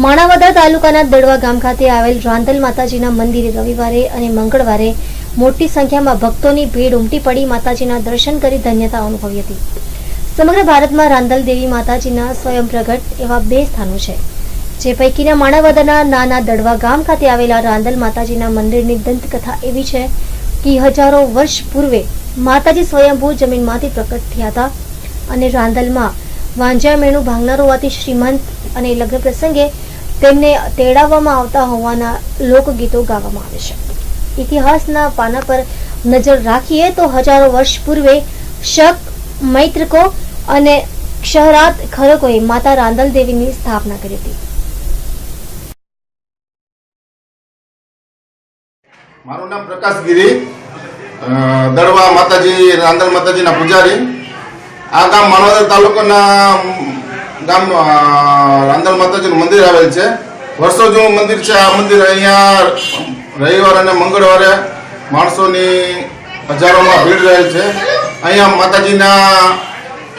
માણાવદર તાલુકાના દડવા ગામ ખાતે આવેલ રાંદલ માતાજીના મંદિરે રવિવારે અને મંગળવારે મોટી સંખ્યામાં ભક્તોની ભીડ ઉમટી પડી. માતાજીના દર્શન કરી ધન્યતા અનુભવી હતી. સમગ્ર ભારતમાં રાંદલ દેવી માતાજીના સ્વયં પ્રગટ એવા બે સ્થાનો છે. જે પૈકીના માણાવદરના નાના દડવા ગામ ખાતે આવેલા રાંદલ માતાજીના મંદિરની દંતકથા એવી છે કે હજારો વર્ષ પૂર્વે માતાજી સ્વયંભૂ જમીનમાંથી પ્રગટ થયા હતા અને રાંદલમાં વાંજ્યા મેણું ભાંગનાર હોવાથી શ્રીમંત અને લગ્ન પ્રસંગે તેમને તેડાવવામાં આવતા હોવાના લોકગીતો ગાવામાં આવે છે. ઇતિહાસના પાના પર નજર રાખીએ તો હજારો વર્ષ પૂર્વે શક મૈત્રકો અને ક્ષહરાત ખરકોએ માતા રાંદલ દેવીની સ્થાપના કરી હતી. મારું નામ પ્રકાશ અ, માતાજી રાંદલ માતાજીના પૂજારી. આ ગામ માનવદર તાલુકાના ગામ રાંધણ માતાજીનું મંદિર આવેલ છે. વર્ષો જૂનું મંદિર છે. આ મંદિર અહીંયા રવિવાર અને મંગળવારે માણસોની હજારોમાં ભીડ રહે છે. અહીંયા માતાજીના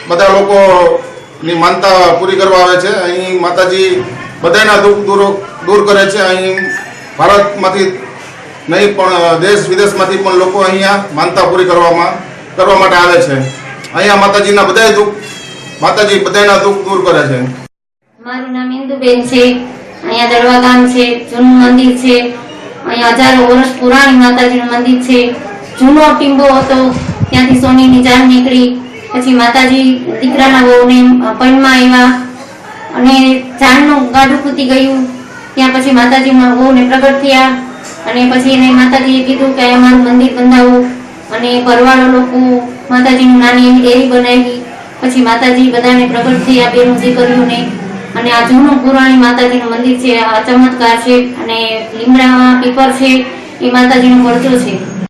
બધા લોકોની માનતા પૂરી કરવા આવે છે. અહીં માતાજી બધાના દુઃખ દૂર દૂર કરે છે. અહીં ભારતમાંથી નહીં પણ દેશ વિદેશમાંથી પણ લોકો અહીંયા માનતા પૂરી કરવામાં, કરવા માટે આવે છે. અહીંયા માતાજીના બધા દુઃખ, માતાજી બધાના દુઃખ દૂર કરે છે. મારું નામ ઇન્દુબેન છે. અહીંયા દડવા ગામ છે, જૂનું મંદિર છે. અહીંયા હજારો વર્ષ પુરાણી માતાજીનું મંદિર છે. જૂનો ટીંબો હતો, ત્યાંથી સોનીની જાન નીકળી. પછી માતાજી દીકરાના બહુને પણમાં આવ્યા અને જાનનું ગાઢું ખૂતી ગયું. ત્યાં પછી માતાજીમાં બહુને પ્રગટ થયા અને પછી એને માતાજીએ કીધું કે અમારું મંદિર બંધાવો. અને ભરવાડો લોકો માતાજીનું નાની એવી ડેરી બનાવી, પછી માતાજી બધાને પ્રગટ થઈ આ બેનું દીકરીઓને અને આ જૂનું પુરાણી માતાજીનું મંદિર છે, આ ચમત્કાર છે, અને લીમડામાં પીપર છે, એ માતાજીનો પડતો છે.